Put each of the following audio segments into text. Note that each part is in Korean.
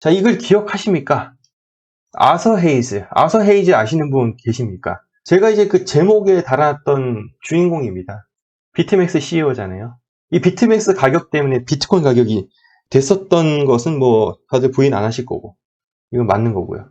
자, 이걸 기억하십니까? 아서 헤이즈. 아서 헤이즈 아시는 분 계십니까? 제가 이제 그 제목에 달았던 주인공입니다. 비트맥스 CEO잖아요. 이 비트맥스 가격 때문에 비트코인 가격이 됐었던 것은 뭐 다들 부인 안 하실 거고. 이건 맞는 거고요.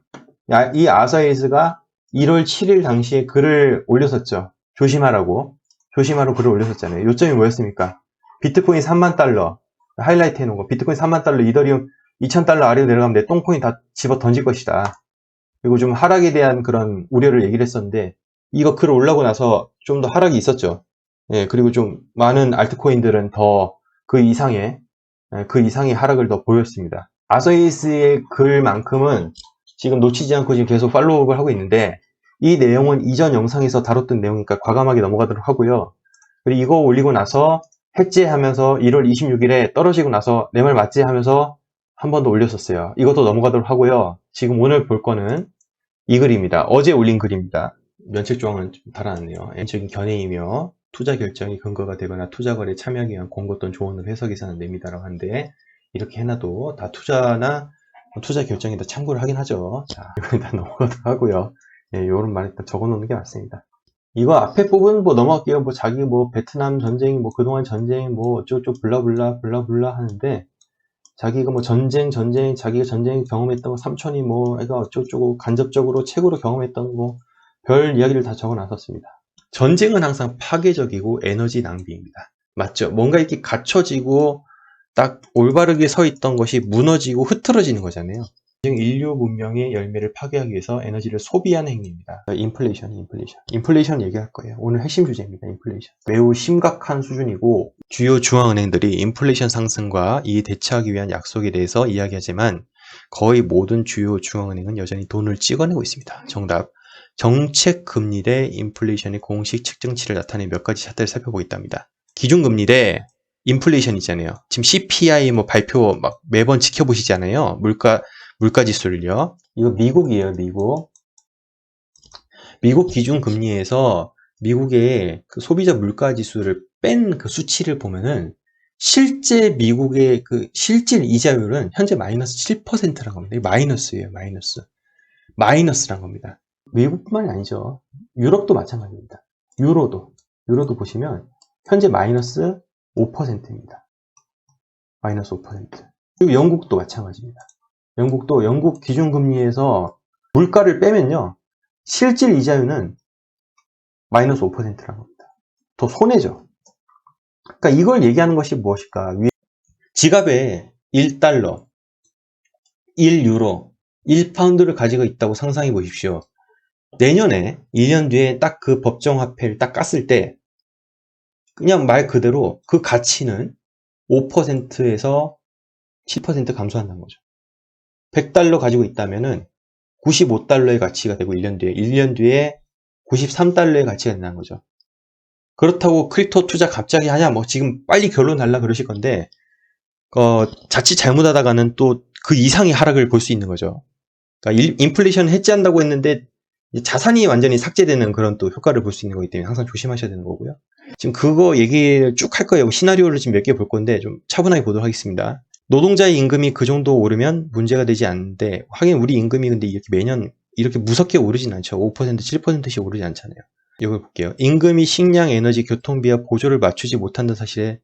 야, 이 아서 헤이즈가 1월 7일 당시에 글을 올렸었죠. 조심하라고. 조심하라고 글을 올렸었잖아요. 요점이 뭐였습니까? 비트코인 3만 달러. 하이라이트 해놓은 거. 비트코인 3만 달러, 이더리움 2,000달러 아래로 내려가면 내 똥코인 다 집어 던질 것이다. 그리고 좀 하락에 대한 그런 우려를 얘기를 했었는데, 이거 글 올라오고 나서 좀 더 하락이 있었죠. 예, 그리고 좀 많은 알트코인들은 더 그 이상의, 예, 그 이상의 하락을 더 보였습니다. 아서이스의 글만큼은 지금 놓치지 않고 지금 계속 팔로우업을 하고 있는데, 이 내용은 이전 영상에서 다뤘던 내용이니까 과감하게 넘어가도록 하고요. 그리고 이거 올리고 나서 해제하면서 1월 26일에 떨어지고 나서 내 말 맞지 하면서 한 번 더 올렸었어요. 이것도 넘어가도록 하고요. 지금 오늘 볼 거는 이 글입니다. 어제 올린 글입니다. 면책 조항은 좀 달아놨네요. N적인 견해이며 투자 결정이 근거가 되거나 투자 거래에 참여하기 위한 공고 또는 조언을 해석해서는 냅니다라고 하는데 이렇게 해놔도 다 투자나 투자 결정에 다 참고를 하긴 하죠. 자, 이건 다 넘어가도록 하고요. 예, 요런 말 일단 적어 놓는 게 맞습니다. 이거 앞에 부분 뭐 넘어갈게요. 뭐 자기 뭐 베트남 전쟁, 뭐 그동안 전쟁, 뭐 어쩌고저쩌고 블라블라 블라블라 하는데 자기가 뭐 전쟁, 전쟁, 자기가 전쟁 경험했던 거, 삼촌이 뭐 애가 어쩌고저쩌고 간접적으로 책으로 경험했던 뭐 별 이야기를 다 적어 놨었습니다. 전쟁은 항상 파괴적이고 에너지 낭비입니다. 맞죠? 뭔가 이렇게 갖춰지고 딱 올바르게 서 있던 것이 무너지고 흐트러지는 거잖아요. 즉 인류 문명의 열매를 파괴하기 위해서 에너지를 소비하는 행위입니다. 인플레이션, 인플레이션. 인플레이션 얘기할 거예요. 오늘 핵심 주제입니다. 인플레이션. 매우 심각한 수준이고 주요 중앙은행들이 인플레이션 상승과 이 대처하기 위한 약속에 대해서 이야기하지만 거의 모든 주요 중앙은행은 여전히 돈을 찍어내고 있습니다. 정답. 정책 금리 대 인플레이션의 공식 측정치를 나타내는 몇 가지 차트를 살펴보겠답니다. 기준금리 대 인플레이션 있잖아요. 지금 CPI 뭐 발표 막 매번 지켜보시잖아요. 물가 물가 지수를요. 이거 미국이에요, 미국. 미국 기준 금리에서 미국의 그 소비자 물가 지수를 뺀 그 수치를 보면은 실제 미국의 그 실질 이자율은 현재 마이너스 7%란 겁니다. 이게 마이너스예요, 마이너스. 마이너스란 겁니다. 미국뿐만이 아니죠. 유럽도 마찬가지입니다. 유로도, 유로도 보시면 현재 마이너스 5%입니다. 마이너스 5%. 그리고 영국도 마찬가지입니다. 영국도 영국 기준금리에서 물가를 빼면요. 실질 이자율은 마이너스 5%라는 겁니다. 더 손해죠. 그러니까 이걸 얘기하는 것이 무엇일까? 위- 지갑에 1달러, 1유로, 1파운드를 가지고 있다고 상상해 보십시오. 내년에 1년 뒤에 딱 그 법정화폐를 딱 깠을 때 그냥 말 그대로 그 가치는 5%에서 7% 감소한다는 거죠. 100달러 가지고 있다면은 95달러의 가치가 되고 1년 뒤에 1년 뒤에 93달러의 가치가 된다는 거죠. 그렇다고 크립토 투자 갑자기 하냐 뭐 지금 빨리 결론 달라 그러실 건데 어, 자칫 잘못하다가는 또 그 이상의 하락을 볼 수 있는 거죠. 그러니까 일- 인플레이션 해지한다고 했는데 자산이 완전히 삭제되는 그런 또 효과를 볼 수 있는 거기 때문에 항상 조심하셔야 되는 거고요. 지금 그거 얘기를 쭉 할 거예요. 시나리오를 지금 몇 개 볼 건데 좀 차분하게 보도록 하겠습니다. 노동자의 임금이 그 정도 오르면 문제가 되지 않는데 하긴 우리 임금이 근데 이렇게 매년 이렇게 무섭게 오르진 않죠. 5% 7%씩 오르지 않잖아요. 이걸 볼게요. 임금이 식량, 에너지, 교통비와 보조를 맞추지 못한다는 사실에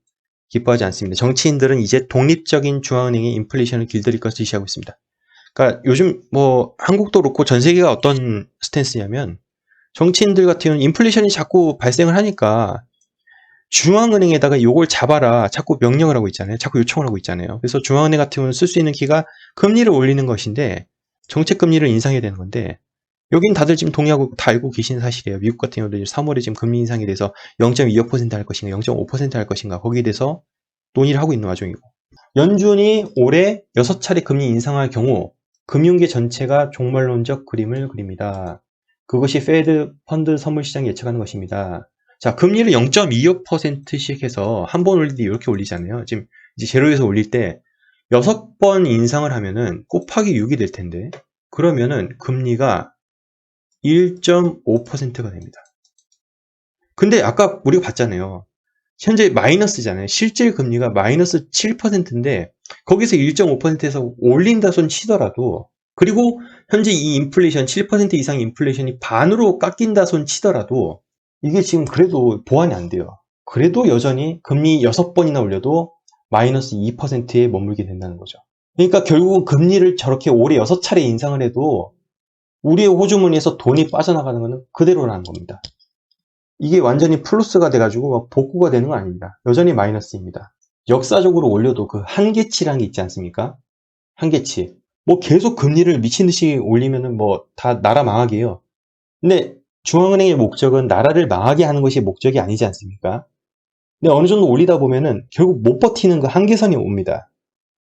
기뻐하지 않습니다. 정치인들은 이제 독립적인 중앙은행의 인플레이션을 길들일 것을 지시하고 있습니다. 그러니까 요즘 뭐 한국도 그렇고 전 세계가 어떤 스탠스냐면 정치인들 같은 경우는 인플레이션이 자꾸 발생을 하니까 중앙은행에다가 이걸 잡아라 자꾸 명령을 하고 있잖아요. 자꾸 요청을 하고 있잖아요. 그래서 중앙은행 같은 경우는 쓸 수 있는 키가 금리를 올리는 것인데 정책 금리를 인상해야 되는 건데 여긴 다들 지금 동의하고 다 알고 계시는 사실이에요. 미국 같은 경우도 이제 3월에 지금 금리 인상에 대해서 0.25%할 것인가 0.5%할 것인가 거기에 대해서 논의를 하고 있는 와중이고 연준이 올해 6차례 금리 인상할 경우 금융계 전체가 종말론적 그림을 그립니다. 그것이 페드 펀드 선물 시장 예측하는 것입니다. 자, 금리를 0.25%씩 해서 한번때 이렇게 올리잖아요. 지금 이제 제로에서 올릴 때 6번 인상을 하면은 곱하기 6이 될 텐데 그러면은 금리가 1.5%가 됩니다. 근데 아까 우리가 봤잖아요. 현재 마이너스잖아요. 실질 금리가 마이너스 7%인데 거기서 1.5%에서 올린다 손 치더라도 그리고 현재 이 인플레이션 7% 이상 인플레이션이 반으로 깎인다 손 치더라도 이게 지금 그래도 보완이 안 돼요. 그래도 여전히 금리 6번이나 올려도 마이너스 2%에 머물게 된다는 거죠. 그러니까 결국은 금리를 저렇게 올해 6차례 인상을 해도 우리의 호주머니에서 돈이 빠져나가는 것은 그대로라는 겁니다. 이게 완전히 플러스가 돼가지고 막 복구가 되는 건 아닙니다. 여전히 마이너스입니다. 역사적으로 올려도 그 한계치라는 게 있지 않습니까? 한계치. 뭐 계속 금리를 미친 듯이 올리면은 뭐 다 나라 망하게 해요. 근데 중앙은행의 목적은 나라를 망하게 하는 것이 목적이 아니지 않습니까? 근데 어느 정도 올리다 보면은 결국 못 버티는 그 한계선이 옵니다.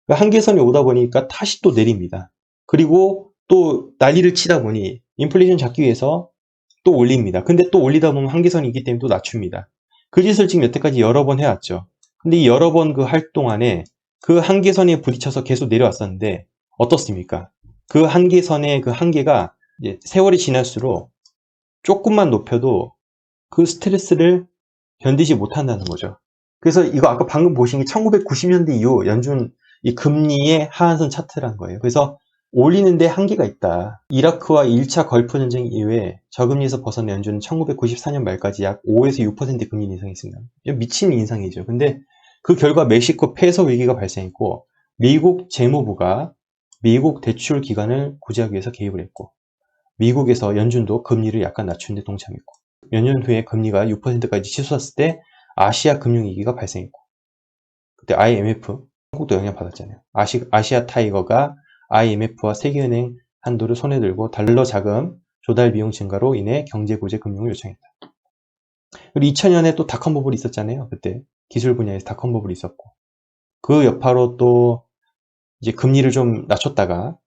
그 한계선이 오다 보니까 다시 또 내립니다. 그리고 또 난리를 치다 보니 인플레이션 잡기 위해서 또 올립니다. 근데 또 올리다 보면 한계선이 있기 때문에 또 낮춥니다. 그 짓을 지금 여태까지 여러 번 해왔죠. 근데 이 여러 번 그 할 동안에 그 한계선에 부딪혀서 계속 내려왔었는데 어떻습니까? 그 한계선의 그 한계가 세월이 지날수록 조금만 높여도 그 스트레스를 견디지 못한다는 거죠. 그래서 이거 아까 방금 보신 게 1990년대 이후 연준 이 금리의 하한선 차트라는 거예요. 그래서 올리는데 한계가 있다. 이라크와 1차 걸프 전쟁 이후에 저금리에서 벗어난 연준은 1994년 말까지 약 5에서 6% 금리 인상했습니다. 미친 인상이죠. 근데 그 결과 멕시코 폐서 위기가 발생했고 미국 재무부가 미국 대출 기간을 구제하기 위해서 개입을 했고 미국에서 연준도 금리를 약간 낮추는데 동참했고 몇 년 후에 금리가 6%까지 치솟았을 때 아시아 금융위기가 발생했고 그때 IMF 한국도 영향받았잖아요. 아시, 아시아 타이거가 IMF와 세계은행 한도를 손에 들고 달러 자금 조달 비용 증가로 인해 경제 구제 금융을 요청했다. 그리고 2000년에 또 닷컴 버블이 있었잖아요. 그때 기술 분야에서 닷컴 버블이 있었고 그 여파로 또 이제 금리를 좀 낮췄다가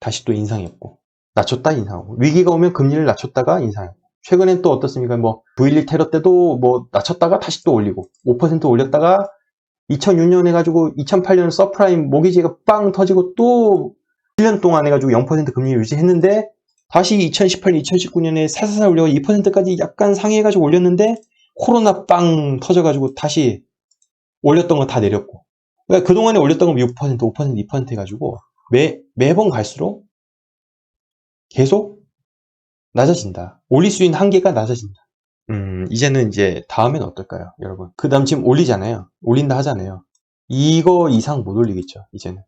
다시 또 인상했고 낮췄다 인상하고. 위기가 오면 금리를 낮췄다가 인상하고. 최근엔 또 어떻습니까? 뭐 9.11 테러 때도 뭐 낮췄다가 다시 또 올리고. 5% 올렸다가 2006년 해가지고 2008년 서프라임 모기지가 빵 터지고 또 1년 동안 해가지고 0% 금리 유지했는데 다시 2018년, 2019년에 살살살 올려 2%까지 약간 상회해가지고 올렸는데 코로나 빵 터져가지고 다시 올렸던 거다 내렸고. 그러니까 그동안에 올렸던 건 6%, 5%, 2% 해가지고 매, 매번 갈수록 계속 낮아진다. 올릴 수 있는 한계가 낮아진다. 음, 이제는 이제 다음엔 어떨까요, 여러분? 그 다음 지금 올리잖아요. 올린다 하잖아요. 이거 이상 못 올리겠죠, 이제는.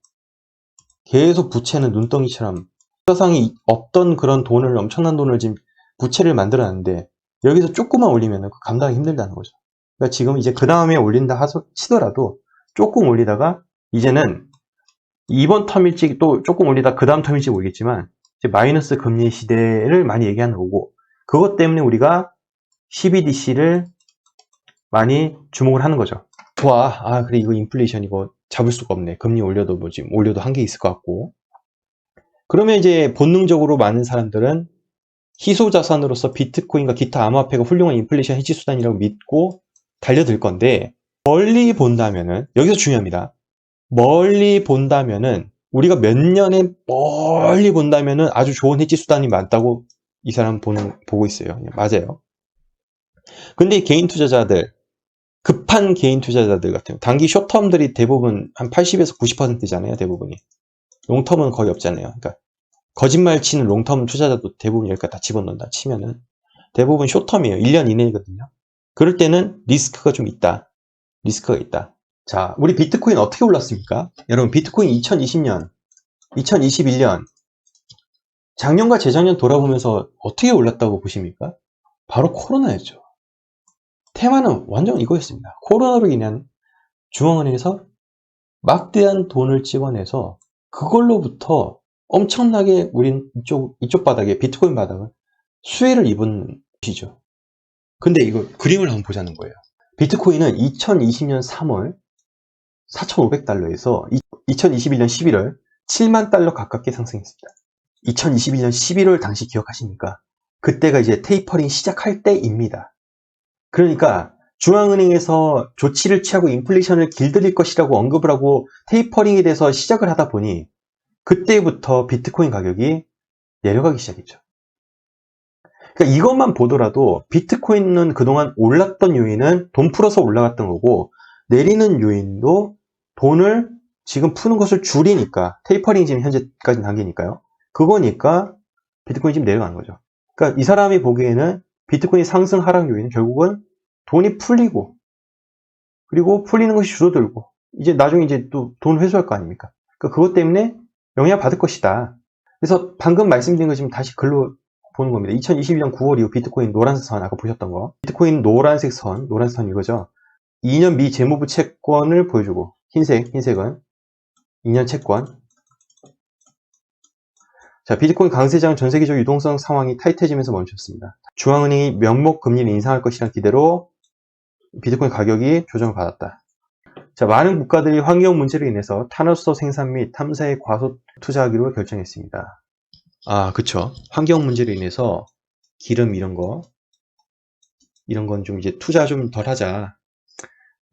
계속 부채는 눈덩이처럼 세상이 없던 그런 돈을 엄청난 돈을 지금 부채를 만들어놨는데 여기서 조금만 올리면 감당이 힘들다는 거죠. 그러니까 지금 이제 그 다음에 올린다 하서 치더라도 조금 올리다가 이제는 이번 텀일지 또 조금 올리다 그 다음 텀일지 모르겠지만 마이너스 금리 시대를 많이 얘기하는 거고 그것 때문에 우리가 CBDC를 많이 주목을 하는 거죠. 좋아. 아, 그래, 이거 인플레이션 이거 잡을 수가 없네. 금리 올려도 뭐 지금 올려도 한계 있을 것 같고. 그러면 이제 본능적으로 많은 사람들은 희소 자산으로서 비트코인과 기타 암호화폐가 훌륭한 인플레이션 해지 수단이라고 믿고 달려들 건데 멀리 본다면은 여기서 중요합니다. 멀리 본다면은 우리가 몇 년에 멀리 본다면은 아주 좋은 해지 수단이 많다고 이 사람 보는 보고 있어요. 맞아요. 근데 개인 투자자들 급한 개인 투자자들 같은 단기 쇼텀들이 대부분 한 80에서 90%잖아요. 대부분이 롱텀은 거의 없잖아요. 그러니까 거짓말 치는 롱텀 투자자도 대부분 여기까지 다 집어넣는다 치면은 대부분 쇼텀이에요. 1년 이내거든요. 그럴 때는 리스크가 좀 있다. 리스크가 있다. 자, 우리 비트코인 어떻게 올랐습니까? 여러분, 비트코인 2020년, 2021년, 작년과 재작년 돌아보면서 어떻게 올랐다고 보십니까? 바로 코로나였죠. 테마는 완전 이거였습니다. 코로나로 인한 중앙은행에서 막대한 돈을 찍어내서 그걸로부터 엄청나게 우린 이쪽, 이쪽 바닥에 비트코인 바닥은 수혜를 입은 시죠. 근데 이거 그림을 한번 보자는 거예요. 비트코인은 2020년 3월 4,500달러에서 2021년 11월 7만 달러 가깝게 상승했습니다. 2021년 11월 당시 기억하십니까? 그때가 이제 테이퍼링 시작할 때입니다. 그러니까 중앙은행에서 조치를 취하고 인플레이션을 길들일 것이라고 언급을 하고 테이퍼링에 대해서 시작을 하다 보니 그때부터 비트코인 가격이 내려가기 시작했죠. 그러니까 이것만 보더라도 비트코인은 그동안 올랐던 요인은 돈 풀어서 올라갔던 거고 내리는 요인도 돈을 지금 푸는 것을 줄이니까 테이퍼링 지금 현재까지 단계니까요. 그거니까 비트코인이 지금 내려가는 거죠. 그러니까 이 사람이 보기에는 비트코인 상승 하락 요인은 결국은 돈이 풀리고 그리고 풀리는 것이 줄어들고 이제 나중에 이제 또 돈 회수할 거 아닙니까? 그러니까 그것 때문에 영향 받을 것이다. 그래서 방금 말씀드린 거 지금 다시 글로 보는 겁니다. 2021년 9월 이후 비트코인 노란색 선 아까 보셨던 거 비트코인 노란색 선 노란색 선 이거죠. 2년 미 재무부 채권을 보여주고 흰색 흰색은 2년 채권 자, 비트코인 강세장 전 세계적 유동성 상황이 타이트해지면서 멈췄습니다. 중앙은행이 명목 금리를 인상할 것이라는 기대로 비트코인 가격이 조정을 받았다. 자, 많은 국가들이 환경 문제로 인해서 탄화수소 생산 및 탐사에 과소 투자하기로 결정했습니다. 아, 그쵸. 환경 문제로 인해서 기름 이런 거, 이런 건 좀 이제 투자 좀 덜 하자.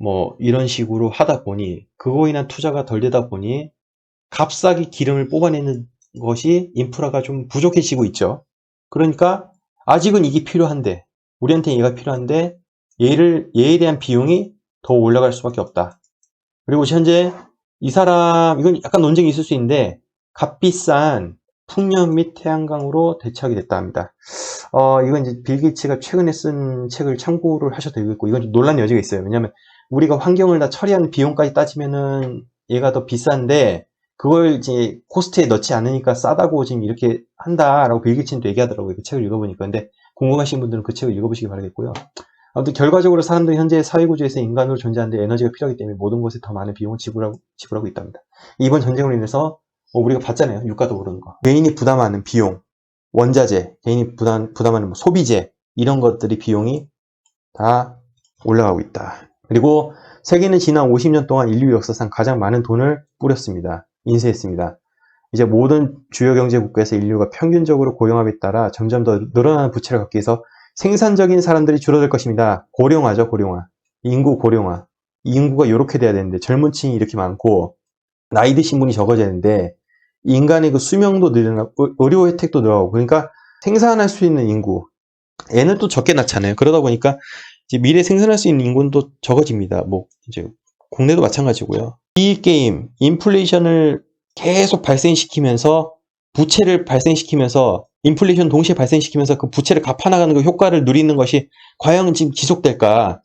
뭐, 이런 식으로 하다 보니, 그거 인한 투자가 덜 되다 보니, 값싸게 기름을 뽑아내는 것이 인프라가 좀 부족해지고 있죠. 그러니까 아직은 이게 필요한데 우리한테 얘가 필요한데 얘를 얘에 대한 비용이 더 올라갈 수밖에 없다. 그리고 현재 이 사람 이건 약간 논쟁이 있을 수 있는데 값비싼 풍력 및 태양광으로 대처하게 됐다 합니다. 어 이건 이제 빌 게이츠가 최근에 쓴 책을 참고를 하셔도 되겠고 이건 좀 논란 여지가 있어요. 왜냐하면 우리가 환경을 다 처리하는 비용까지 따지면은 얘가 더 비싼데 그걸 이제 코스트에 넣지 않으니까 싸다고 지금 이렇게 한다라고 빌 게이츠는 또 얘기하더라고요. 그 책을 읽어보니까. 근데 궁금하신 분들은 그 책을 읽어보시기 바라겠고요. 아무튼 결과적으로 사람들은 현재 사회구조에서 인간으로 존재하는데 에너지가 필요하기 때문에 모든 것에 더 많은 비용을 지불하고, 지불하고 있답니다. 이번 전쟁으로 인해서 뭐 우리가 봤잖아요. 유가도 오르는 거. 개인이 부담하는 비용, 원자재, 개인이 부담, 부담하는 뭐 소비재 이런 것들이 비용이 다 올라가고 있다. 그리고 세계는 지난 50년 동안 인류 역사상 가장 많은 돈을 뿌렸습니다. 인쇄했습니다. 이제 모든 주요 경제 국가에서 인류가 평균적으로 고령함에 따라 점점 더 늘어나는 부채를 갖기 위해서 생산적인 사람들이 줄어들 것입니다. 고령화죠, 고령화. 인구 고령화. 인구가 이렇게 돼야 되는데 젊은 층이 이렇게 많고 나이 드신 분이 적어져야 되는데 인간의 그 수명도 늘어나고 의료 혜택도 늘어가고 그러니까 생산할 수 있는 인구 애는 또 적게 낳잖아요. 그러다 보니까 이제 미래 생산할 수 있는 인구는 또 적어집니다. 뭐 이제 국내도 마찬가지고요. 이 게임 인플레이션을 계속 발생시키면서 부채를 발생시키면서 인플레이션 동시에 발생시키면서 그 부채를 갚아나가는 그 효과를 누리는 것이 과연 지금 지속될까?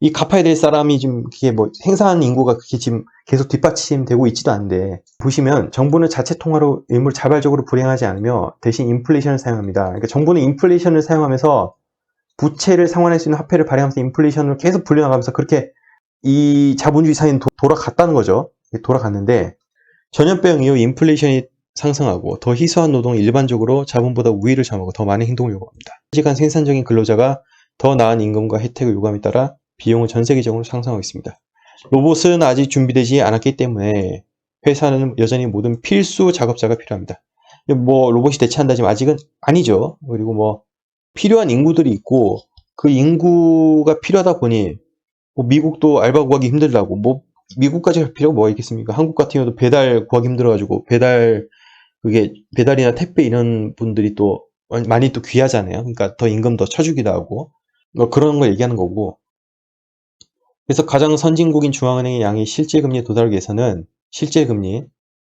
이 갚아야 될 사람이 지금 그게 뭐 생산하는 인구가 그게 지금 계속 뒷받침되고 있지도 않은데 보시면 정부는 자체 통화로 일물 자발적으로 불행하지 않으며 대신 인플레이션을 사용합니다. 그러니까 정부는 인플레이션을 사용하면서 부채를 상환할 수 있는 화폐를 발행하면서 인플레이션을 계속 불려나가면서 그렇게 이 자본주의 사회는 도- 돌아갔다는 거죠. 돌아갔는데 전염병 이후 인플레이션이 상승하고 더 희소한 노동이 일반적으로 자본보다 우위를 점하고 더 많은 행동을 요구합니다. 시간 생산적인 근로자가 더 나은 임금과 혜택을 요구함에 따라 비용은 전 세계적으로 상승하고 있습니다. 로봇은 아직 준비되지 않았기 때문에 회사는 여전히 모든 필수 작업자가 필요합니다. 뭐 로봇이 대체한다 지만 아직은 아니죠. 그리고 뭐 필요한 인구들이 있고 그 인구가 필요하다 보니 뭐 미국도 알바 구하기 힘들다고 뭐 미국까지 갈 필요가 뭐가 있겠습니까? 한국 같은 경우도 배달 구하기 힘들어가지고 배달 그게 배달이나 택배 이런 분들이 또 많이 또 귀하잖아요. 그러니까 더 임금 더 쳐주기도 하고 뭐 그런 거 얘기하는 거고. 그래서 가장 선진국인 중앙은행의 양이 실제 금리에 도달하기 위해서는 실제 금리,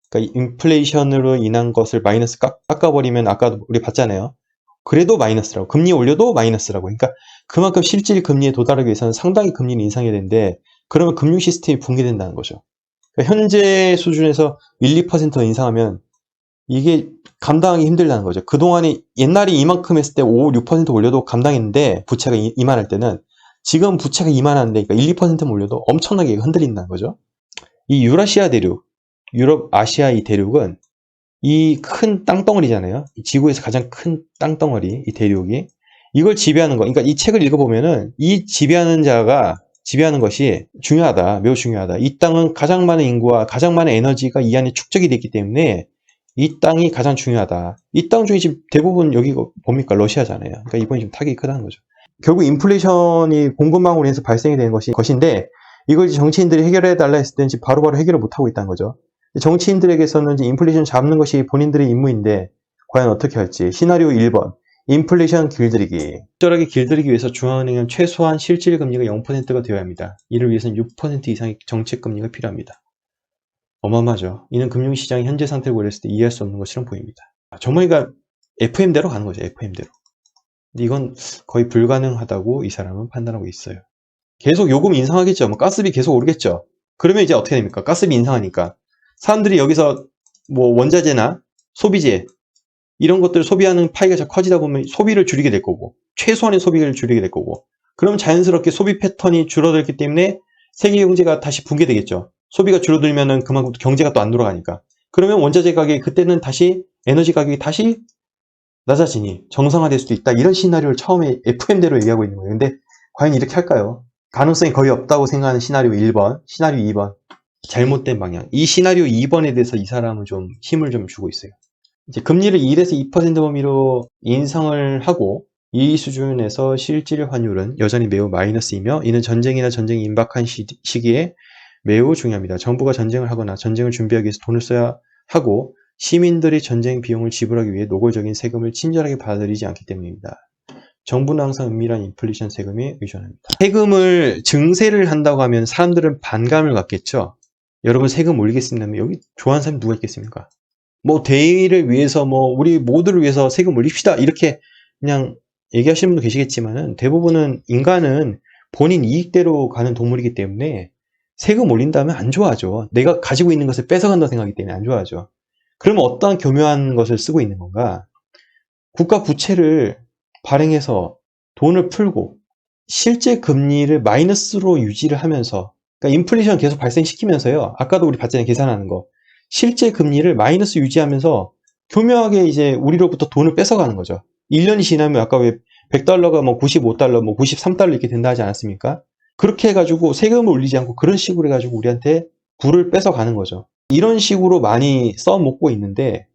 그러니까 인플레이션으로 인한 것을 마이너스 깎, 깎아버리면 아까 우리 봤잖아요. 그래도 마이너스라고 금리 올려도 마이너스라고. 그러니까 그만큼 실질 금리에 도달하기 위해서는 상당히 금리를 인상해야 되는데 그러면 금융 시스템이 붕괴된다는 거죠. 그러니까 현재 수준에서 1, 2%더 인상하면 이게 감당하기 힘들다는 거죠. 그동안에 옛날에 이만큼 했을 때 5, 6% 올려도 감당했는데 부채가 이- 이만할 때는 지금 부채가 이만한데 그러니까 1, 2%만 올려도 엄청나게 흔들린다는 거죠. 이 유라시아 대륙, 유럽, 아시아 이 대륙은 이 큰 땅덩어리잖아요. 이 지구에서 가장 큰 땅덩어리, 이 대륙이. 이걸 지배하는 거. 그러니까 이 책을 읽어보면은 이 지배하는 자가 지배하는 것이 중요하다. 매우 중요하다. 이 땅은 가장 많은 인구와 가장 많은 에너지가 이 안에 축적이 됐기 때문에 이 땅이 가장 중요하다. 이 땅 중에 지금 대부분 여기 뭡니까? 러시아잖아요. 그러니까 이번이 좀 타격이 크다는 거죠. 결국 인플레이션이 공급망으로 인해서 발생이 되는 것이, 것인데 이걸 정치인들이 해결해 달라 했을 때는 지금 바로 바로 해결을 못하고 있다는 거죠. 정치인들에게서는 인플레이션 잡는 것이 본인들의 임무인데 과연 어떻게 할지. 시나리오 1번. 인플레이션 길들이기. 적절하게 길들이기 위해서 중앙은행은 최소한 실질 금리가 0%가 되어야 합니다. 이를 위해서는 6% 이상의 정책 금리가 필요합니다. 어마어마하죠. 이는 금융시장의 현재 상태를 고려했을 때 이해할 수 없는 것처럼 보입니다. 정말 그러니까 FM대로 가는 거죠. FM대로. 근데 이건 거의 불가능하다고 이 사람은 판단하고 있어요. 계속 요금 인상하겠죠. 뭐 가스비 계속 오르겠죠. 그러면 이제 어떻게 됩니까? 가스비 인상하니까 사람들이 여기서 뭐 원자재나 소비재 이런 것들을 소비하는 파이가 자꾸 커지다 보면 소비를 줄이게 될 거고 최소한의 소비를 줄이게 될 거고 그럼 자연스럽게 소비 패턴이 줄어들기 때문에 세계 경제가 다시 붕괴되겠죠. 소비가 줄어들면은 그만큼 경제가 또 안 돌아가니까. 그러면 원자재 가격이 그때는 다시 에너지 가격이 다시 낮아지니 정상화될 수도 있다. 이런 시나리오를 처음에 FM대로 얘기하고 있는 거예요. 근데 과연 이렇게 할까요? 가능성이 거의 없다고 생각하는 시나리오 1번, 시나리오 2번. 잘못된 방향. 이 시나리오 2번에 대해서 이 사람은 좀 힘을 좀 주고 있어요. 이제 금리를 1에서 2% 범위로 인상을 하고 이 수준에서 실질 환율은 여전히 매우 마이너스이며 이는 전쟁이나 전쟁이 임박한 시, 시기에 매우 중요합니다. 정부가 전쟁을 하거나 전쟁을 준비하기 위해서 돈을 써야 하고 시민들이 전쟁 비용을 지불하기 위해 노골적인 세금을 친절하게 받아들이지 않기 때문입니다. 정부는 항상 은밀한 인플레이션 세금에 의존합니다. 세금을 증세를 한다고 하면 사람들은 반감을 갖겠죠. 여러분 세금 올리겠습니다. 여기 좋아하는 사람이 누가 있겠습니까? 뭐 대의를 위해서 뭐 우리 모두를 위해서 세금 올립시다 이렇게 그냥 얘기하시는 분도 계시겠지만은 대부분은 인간은 본인 이익대로 가는 동물이기 때문에 세금 올린다면 안 좋아하죠. 내가 가지고 있는 것을 뺏어간다고 생각하기 때문에 안 좋아하죠. 그러면 어떠한 교묘한 것을 쓰고 있는 건가? 국가 부채를 발행해서 돈을 풀고 실제 금리를 마이너스로 유지를 하면서 그러니까 인플레이션 계속 발생시키면서요. 아까도 우리 봤잖아요. 계산하는 거. 실제 금리를 마이너스 유지하면서 교묘하게 이제 우리로부터 돈을 뺏어가는 거죠. 1년이 지나면 아까 왜 100달러가 뭐 95달러, 뭐 93달러 이렇게 된다 하지 않았습니까? 그렇게 해가지고 세금을 올리지 않고 그런 식으로 해가지고 우리한테 부를 뺏어가는 거죠. 이런 식으로 많이 써먹고 있는데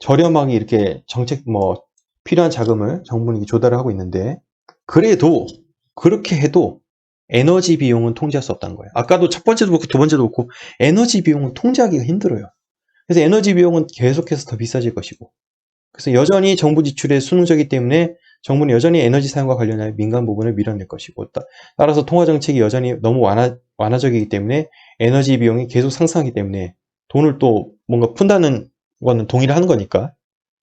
저렴하게 이렇게 정책 뭐 필요한 자금을 정부는 조달을 하고 있는데 그래도 그렇게 해도 에너지 비용은 통제할 수 없다는 거예요. 아까도 첫 번째도 그렇고 두 번째도 그렇고 에너지 비용은 통제하기가 힘들어요. 그래서 에너지 비용은 계속해서 더 비싸질 것이고 그래서 여전히 정부 지출에 순응적이기 때문에 정부는 여전히 에너지 사용과 관련한 민간 부분을 밀어낼 것이고 따라서 통화 정책이 여전히 너무 완화, 완화적이기 때문에 에너지 비용이 계속 상승하기 때문에 돈을 또 뭔가 푼다는 거는 동의를 하는 거니까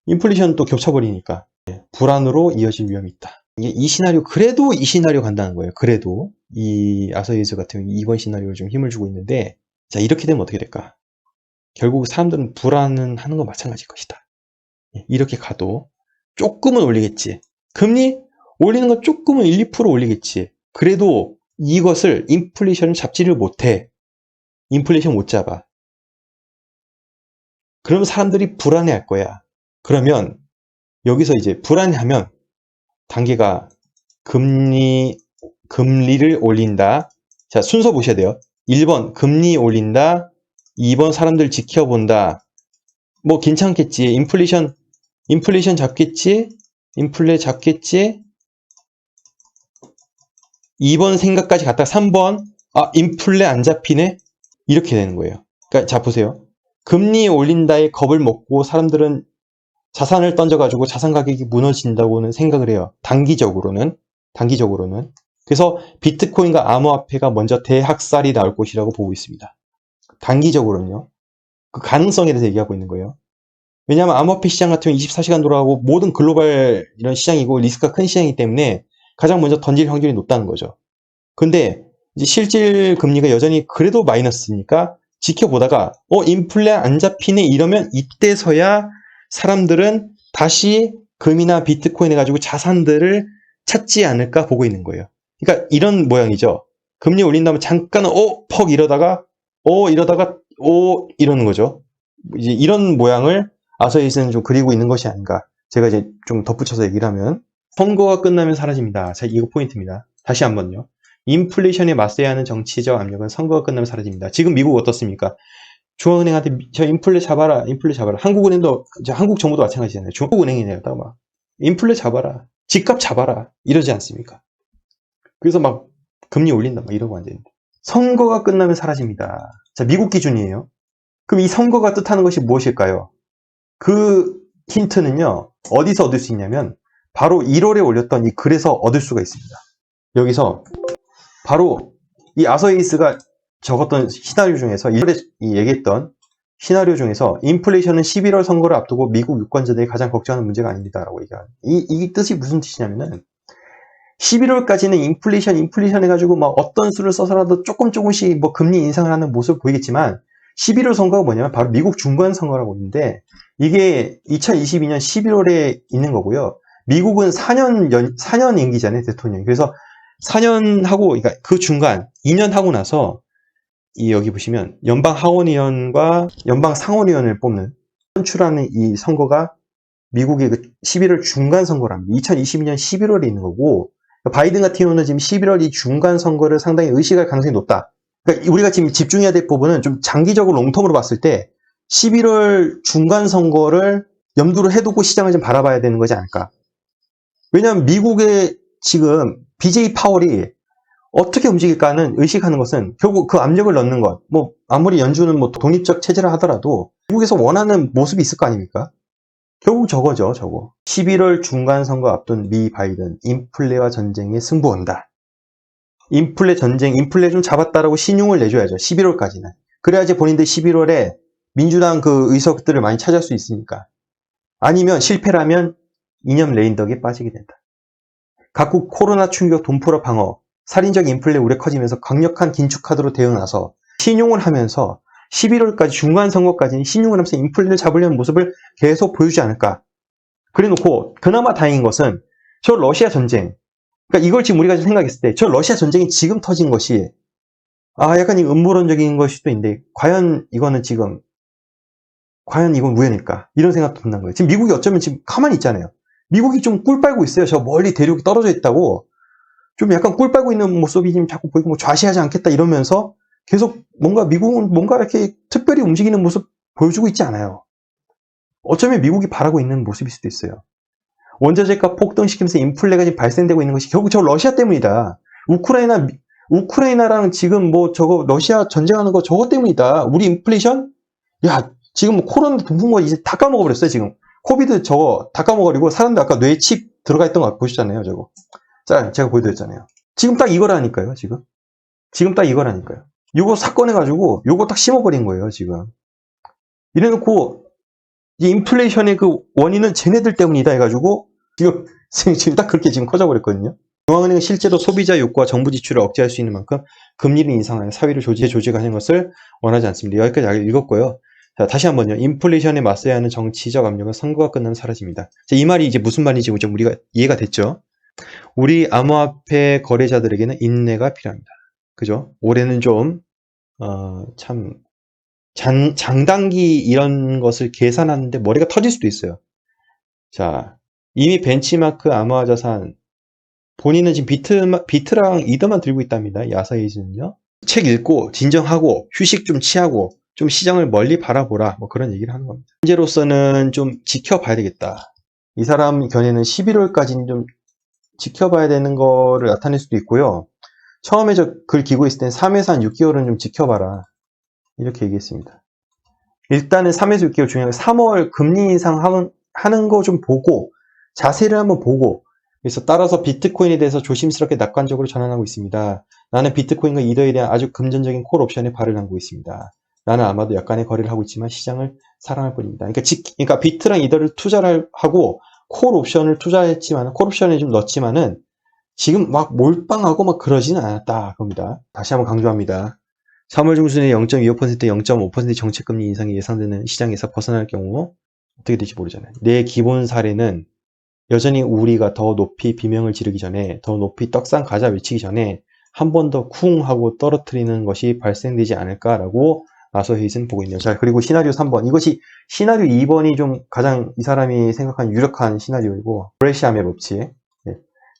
인플레이션 또 겹쳐버리니까 불안으로 이어질 위험이 있다. 이 시나리오 그래도 이 시나리오 간다는 거예요. 그래도 이 아서이즈 같은 2번 시나리오를 좀 힘을 주고 있는데 자 이렇게 되면 어떻게 될까? 결국 사람들은 불안은 하는 건 마찬가지일 것이다. 예, 이렇게 가도 조금은 올리겠지. 금리 올리는 건 조금은 1, 2% 올리겠지. 그래도 이것을 인플레이션을 잡지를 못해. 인플레이션 못 잡아. 그러면 사람들이 불안해 할 거야. 그러면 여기서 이제 불안해하면 단계가 금리 금리를 올린다. 자, 순서 보셔야 돼요. 1번 금리 올린다. 2번 사람들 지켜본다. 뭐 괜찮겠지. 인플레이션 인플레이션 잡겠지. 인플레 잡겠지. 2번 생각까지 갔다가 3번 아, 인플레 안 잡히네. 이렇게 되는 거예요. 그러니까 자 보세요. 금리 올린다에 겁을 먹고 사람들은 자산을 던져가지고 자산 가격이 무너진다고는 생각을 해요. 단기적으로는. 단기적으로는. 그래서 비트코인과 암호화폐가 먼저 대학살이 나올 것이라고 보고 있습니다. 단기적으로는요. 그 가능성에 대해서 얘기하고 있는 거예요. 왜냐하면 암호화폐 시장 같은 경우 24시간 돌아가고 모든 글로벌 이런 시장이고 리스크가 큰 시장이기 때문에 가장 먼저 던질 확률이 높다는 거죠. 근데 이제 실질 금리가 여전히 그래도 마이너스니까 지켜보다가 어 인플레 안 잡히네 이러면 이때서야 사람들은 다시 금이나 비트코인 해가지고 자산들을 찾지 않을까 보고 있는 거예요. 그러니까 이런 모양이죠. 금리 올린 다음에 잠깐 어퍽 이러다가 어 이러다가 어 이러는 거죠. 이제 이런 모양을 아서이스는 좀 그리고 있는 것이 아닌가. 제가 이제 좀 덧붙여서 얘기를 하면 선거가 끝나면 사라집니다. 자, 이거 포인트입니다. 다시 한번요. 인플레이션에 맞서야 하는 정치적 압력은 선거가 끝나면 사라집니다. 지금 미국 어떻습니까? 중앙은행한테 저 인플레 잡아라, 인플레 잡아라. 한국은행도 저 한국 정부도 마찬가지잖아요. 중국은행이네요, 막 인플레 잡아라, 집값 잡아라 이러지 않습니까? 그래서 막 금리 올린다, 막 이러고 안 되는데 선거가 끝나면 사라집니다. 자, 미국 기준이에요. 그럼 이 선거가 뜻하는 것이 무엇일까요? 그 힌트는요 어디서 얻을 수 있냐면 바로 1월에 올렸던 이 글에서 얻을 수가 있습니다. 여기서 바로 이 아서이스가 적었던 시나리오 중에서 이번에 이 얘기했던 시나리오 중에서 인플레이션은 11월 선거를 앞두고 미국 유권자들이 가장 걱정하는 문제가 아닙니다 라고 얘기하는 이, 이 뜻이 무슨 뜻이냐면은 11월까지는 인플레이션 인플레이션 해가지고 막 어떤 수를 써서라도 조금 조금씩 뭐 금리 인상을 하는 모습을 보이겠지만 11월 선거가 뭐냐면 바로 미국 중간 선거라고 있는데 이게 2022년 11월에 있는 거고요. 미국은 4년 연, 4년 임기잖아요, 대통령이. 그래서 4년 하고, 그러니까 그 중간, 2년 하고 나서, 이 여기 보시면, 연방 하원의원과 연방 상원의원을 뽑는, 선출하는 이 선거가 미국의 그 11월 중간 선거랍니다. 2022년 11월에 있는 거고, 바이든 같은 경우는 지금 11월 이 중간 선거를 상당히 의식할 가능성이 높다. 그러니까 우리가 지금 집중해야 될 부분은 좀 장기적으로 롱텀으로 봤을 때 11월 중간 선거를 염두를 해두고 시장을 좀 바라봐야 되는 거지 않을까. 왜냐하면 미국의 지금 BJ 파월이 어떻게 움직일까는 의식하는 것은 결국 그 압력을 넣는 것. 뭐 아무리 연준은 뭐 독립적 체제를 하더라도 미국에서 원하는 모습이 있을 거 아닙니까? 결국 저거죠, 저거. 11월 중간 선거 앞둔 미 바이든 인플레와 전쟁에 승부한다. 인플레 전쟁, 인플레 좀 잡았다라고 신용을 내줘야죠. 11월까지는. 그래야지 본인들 11월에 민주당 그 의석들을 많이 차지할 수 있으니까. 아니면 실패라면 이념 레인덕에 빠지게 된다. 각국 코로나 충격 돈포라 방어, 살인적 인플레 우려 커지면서 강력한 긴축 카드로 대응해서 신용을 하면서 11월까지 중간 선거까지는 신용을 하면서 인플레를 잡으려는 모습을 계속 보여주지 않을까. 그래 놓고 그나마 다행인 것은 저 러시아 전쟁, 그러니까 이걸 지금 우리가 생각했을 때 저 러시아 전쟁이 지금 터진 것이 아 약간 이 음모론적인 것일 수도 있는데 과연 이거는 지금 과연 이건 우연일까 이런 생각도 든다는 거예요. 지금 미국이 어쩌면 지금 가만히 있잖아요. 미국이 좀 꿀 빨고 있어요. 저 멀리 대륙이 떨어져 있다고 좀 약간 꿀 빨고 있는 모습이 지금 자꾸 보이고 뭐 좌시하지 않겠다 이러면서 계속 뭔가 미국은 뭔가 이렇게 특별히 움직이는 모습 보여주고 있지 않아요. 어쩌면 미국이 바라고 있는 모습일 수도 있어요. 원자재가 폭등시키면서 인플레가 지금 발생되고 있는 것이 결국 저 러시아 때문이다. 우크라이나 우크라이나랑 지금 뭐 저거 러시아 전쟁하는 거 저거 때문이다. 우리 인플레이션 야 지금 뭐 코로나 동풍 거 이제 다 까먹어 버렸어요 지금. 코비드 저거 다 까먹어버리고 사람들 아까 뇌에 칩 들어가 있던 거 보시잖아요 저거. 자 제가 보여드렸잖아요. 지금 딱 이거라니까요 지금. 지금 딱 이거라니까요. 요거 사건 해가지고 요거 딱 심어버린 거예요 지금. 이래놓고 이 인플레이션의 그 원인은 쟤네들 때문이다 해가지고 지금 지금 딱 그렇게 지금 커져버렸거든요. 중앙은행은 실제로 소비자 욕구와 정부 지출을 억제할 수 있는 만큼 금리를 인상하여 사회를 조직에 조직하는 것을 원하지 않습니다. 여기까지 읽었고요. 자, 다시 한번요. 인플레이션에 맞서야 하는 정치적 압력은 선거가 끝나면 사라집니다. 자, 이 말이 이제 무슨 말인지 좀 우리가 이해가 됐죠? 우리 암호화폐 거래자들에게는 인내가 필요합니다. 그죠? 올해는 좀, 어, 참, 장, 장단기 이런 것을 계산하는데 머리가 터질 수도 있어요. 자, 이미 벤치마크 암호화 자산, 본인은 지금 비트, 비트랑 이더만 들고 있답니다. 야사이즈는요. 책 읽고, 진정하고, 휴식 좀 취하고, 좀 시장을 멀리 바라보라. 뭐 그런 얘기를 하는 겁니다. 현재로서는 좀 지켜봐야 되겠다. 이 사람 견해는 11월까지는 좀 지켜봐야 되는 거를 나타낼 수도 있고요. 처음에 저 글 기고 있을 땐 3에서 한 6개월은 좀 지켜봐라. 이렇게 얘기했습니다. 일단은 3에서 6개월 중요한 3월 금리 인상 하는, 하는 거 좀 보고, 자세를 한번 보고, 그래서 따라서 비트코인에 대해서 조심스럽게 낙관적으로 전환하고 있습니다. 나는 비트코인과 이더에 대한 아주 금전적인 콜 옵션에 발을 담고 있습니다. 나는 아마도 약간의 거래를 하고 있지만 시장을 사랑할 뿐입니다. 그러니까, 지, 그러니까 비트랑 이더를 투자를 하고 콜 옵션을 투자했지만 콜 옵션에 좀 넣었지만은 지금 막 몰빵하고 막 그러지는 않았다 겁니다. 다시 한번 강조합니다. 3월 중순에 0.25% 0.5% 정책금리 인상이 예상되는 시장에서 벗어날 경우 어떻게 될지 모르잖아요. 내 기본 사례는 여전히 우리가 더 높이 비명을 지르기 전에 더 높이 떡상 가자 외치기 전에 한 번 더 쿵 하고 떨어뜨리는 것이 발생되지 않을까라고 아서 헤이즈는 보고 있네요. 자, 그리고 시나리오 3번. 이것이 시나리오 2번이 좀 가장 이 사람이 생각한 유력한 시나리오이고, 그레시암의 법칙.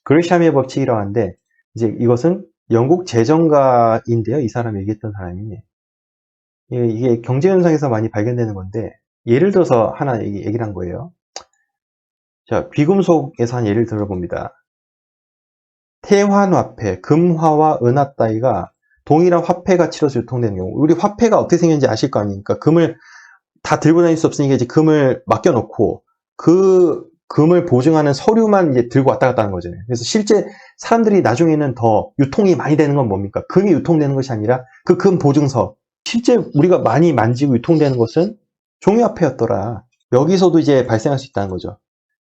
네. 그레시암의 법칙이라고 하는데, 이제 이것은 영국 재정가인데요. 이 사람이 얘기했던 사람이. 이게, 이게 경제 현상에서 많이 발견되는 건데, 예를 들어서 하나 얘기, 얘기를 한 거예요. 자, 귀금속에서 한 예를 들어봅니다. 태환화폐, 금화와 은화 따위가 동일한 화폐 가치로 유통되는 경우, 우리 화폐가 어떻게 생겼는지 아실 거 아닙니까? 금을 다 들고 다닐 수 없으니까 이제 금을 맡겨놓고, 그 금을 보증하는 서류만 이제 들고 왔다 갔다 하는 거잖아요. 그래서 실제 사람들이 나중에는 더 유통이 많이 되는 건 뭡니까? 금이 유통되는 것이 아니라 그 금 보증서. 실제 우리가 많이 만지고 유통되는 것은 종이화폐였더라. 여기서도 이제 발생할 수 있다는 거죠.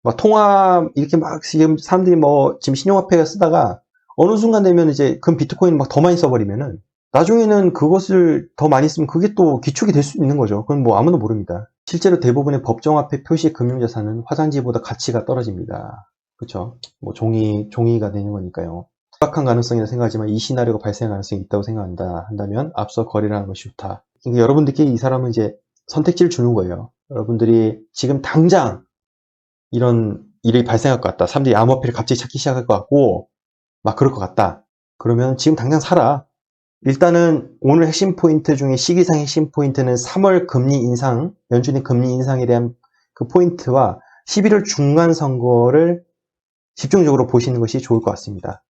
막 통화 이렇게 막 지금 사람들이 뭐 지금 신용화폐 쓰다가 어느 순간 되면 이제 금 비트코인 막 더 많이 써버리면은 나중에는 그것을 더 많이 쓰면 그게 또 기축이 될 수 있는 거죠. 그건 뭐 아무도 모릅니다. 실제로 대부분의 법정화폐 표시 금융자산은 화장지보다 가치가 떨어집니다. 그렇죠? 뭐 종이 종이가 되는 거니까요. 심각한 가능성이라 생각하지만 이 시나리오가 발생할 가능성이 있다고 생각한다 한다면 앞서 거래를 하는 것이 좋다. 그러니까 여러분들께 이 사람은 이제 선택지를 주는 거예요. 여러분들이 지금 당장 이런 일이 발생할 것 같다. 사람들이 암호화폐를 갑자기 찾기 시작할 것 같고 막 그럴 것 같다. 그러면 지금 당장 사라. 일단은 오늘 핵심 포인트 중에 시기상 핵심 포인트는 3월 금리 인상, 연준의 금리 인상에 대한 그 포인트와 11월 중간 선거를 집중적으로 보시는 것이 좋을 것 같습니다.